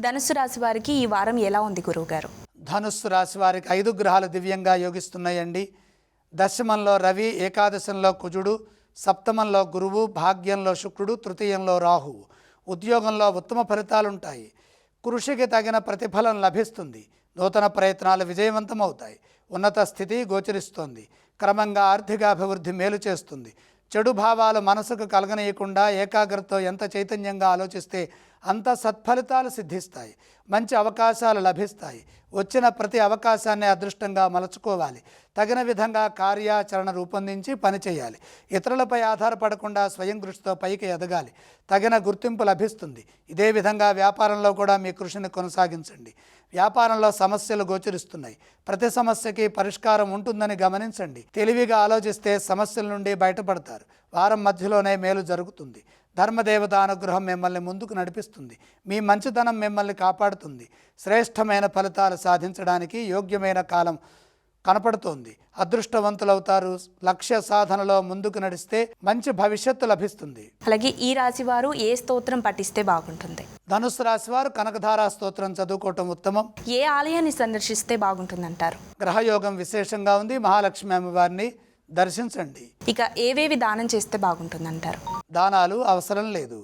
ధనుసు రాశి వారికి ఈ వారం ఎలా ఉంది గురువుగారు? ధనుస్సు రాశి వారికి ఐదు గ్రహాలు దివ్యంగా యోగిస్తున్నాయండి. దశమంలో రవి ఏకాదశంలో కుజుడు సప్తమంలో గురువు భాగ్యంలో శుక్రుడు తృతీయంలో రాహువు ఉద్యోగంలో ఉత్తమ ఫలితాలుంటాయి. కృషికి తగిన ప్రతిఫలం లభిస్తుంది. నూతన ప్రయత్నాలు విజయవంతమవుతాయి. ఉన్నత స్థితి గోచరిస్తోంది. క్రమంగా ఆర్థిక అభివృద్ధి మేలు చేస్తుంది. చెడు భావాలు మనసుకు కలగనీయకుండా ఏకాగ్రతతో ఎంత చైతన్యంగా ఆలోచిస్తే అంత సత్ఫలితాలు సిద్ధిస్తాయి. మంచి అవకాశాలు లభిస్తాయి. వచ్చిన ప్రతి అవకాశాన్ని అదృష్టంగా మలుచుకోవాలి. తగిన విధంగా కార్యాచరణ రూపొందించి పనిచేయాలి ఇతరులపై ఆధారపడకుండా స్వయం కృషితో పైకి ఎదగాలి. తగిన గుర్తింపు లభిస్తుంది. ఇదే విధంగా వ్యాపారంలో కూడా మీ కృషిని కొనసాగించండి. వ్యాపారంలో సమస్యలు గోచరిస్తున్నాయి. ప్రతి సమస్యకి పరిష్కారం ఉంటుందని గమనించండి. తెలివిగా ఆలోచిస్తే సమస్యల నుండి బయటపడతారు. వారం మధ్యలోనే మేలు జరుగుతుంది. ధర్మదేవత అనుగ్రహం మిమ్మల్ని ముందుకు నడిపిస్తుంది. మీ మంచితనం మిమ్మల్ని కాపాడుతుంది. శ్రేష్టమైన ఫలితాలు సాధించడానికి యోగ్యమైన కాలం కనపడుతోంది. అదృష్టవంతులవుతారు. లక్ష్య సాధనలో ముందుకు నడిస్తే మంచి భవిష్యత్తు లభిస్తుంది. అలాగే ఈ రాశి వారు ఏ స్తోత్రం పఠిస్తే బాగుంటుంది? ధనుసు రాశి వారు కనకధారా స్తోత్రం చదువుకోవటం ఉత్తమం. ఏ ఆలయాన్ని సందర్శిస్తే బాగుంటుందంటారు? గ్రహయోగం విశేషంగా ఉంది. మహాలక్ష్మి అమ్మవారిని దర్శించండి. ఇక ఏవేవి దానం చేస్తే బాగుంటుందంటారు? దానాలు అవసరం లేదు.